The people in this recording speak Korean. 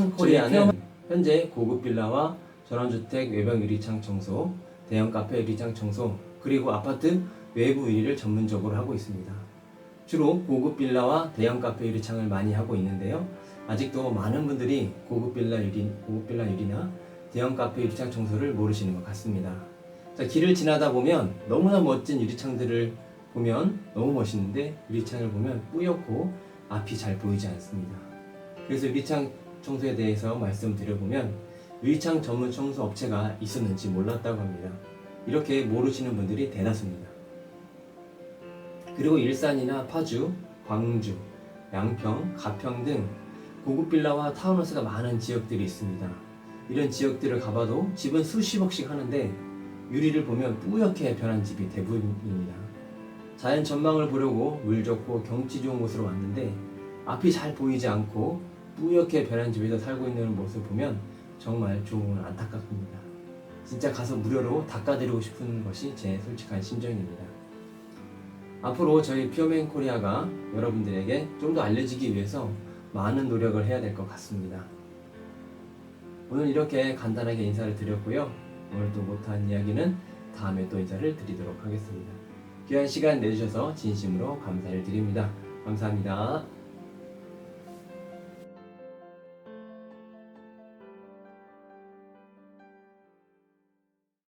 코리아는 현재 고급 빌라와 전원주택 외벽 유리창 청소, 대형 카페 유리창 청소, 그리고 아파트 외부 유리를 전문적으로 하고 있습니다. 주로 고급 빌라와 대형 카페 유리창을 많이 하고 있는데요. 아직도 많은 분들이 고급 빌라 유리, 고급 빌라 유리나 대형 카페 유리창 청소를 모르시는 것 같습니다. 자, 길을 지나다 보면 너무나 멋진 유리창들을 보면 너무 멋있는데 유리창을 보면 뿌옇고 앞이 잘 보이지 않습니다. 그래서 유리창 청소에 대해서 말씀드려보면 유리창 전문 청소 업체가 있었는지 몰랐다고 합니다. 이렇게 모르시는 분들이 대다수입니다. 그리고 일산이나 파주, 광주, 양평, 가평 등 고급 빌라와 타운하우스가 많은 지역들이 있습니다. 이런 지역들을 가봐도 집은 수십억씩 하는데 유리를 보면 뿌옇게 변한 집이 대부분입니다. 자연 전망을 보려고 물 좋고 경치 좋은 곳으로 왔는데 앞이 잘 보이지 않고 뿌옇게 변한 집에서 살고 있는 모습을 보면 정말 조금 안타깝습니다. 진짜 가서 무료로 닦아드리고 싶은 것이 제 솔직한 심정입니다. 앞으로 저희 피어맨 코리아가 여러분들에게 좀 더 알려지기 위해서 많은 노력을 해야 될 것 같습니다. 오늘 이렇게 간단하게 인사를 드렸고요. 오늘 또 못한 이야기는 다음에 또 인사를 드리도록 하겠습니다. 귀한 시간 내주셔서 진심으로 감사를 드립니다. 감사합니다.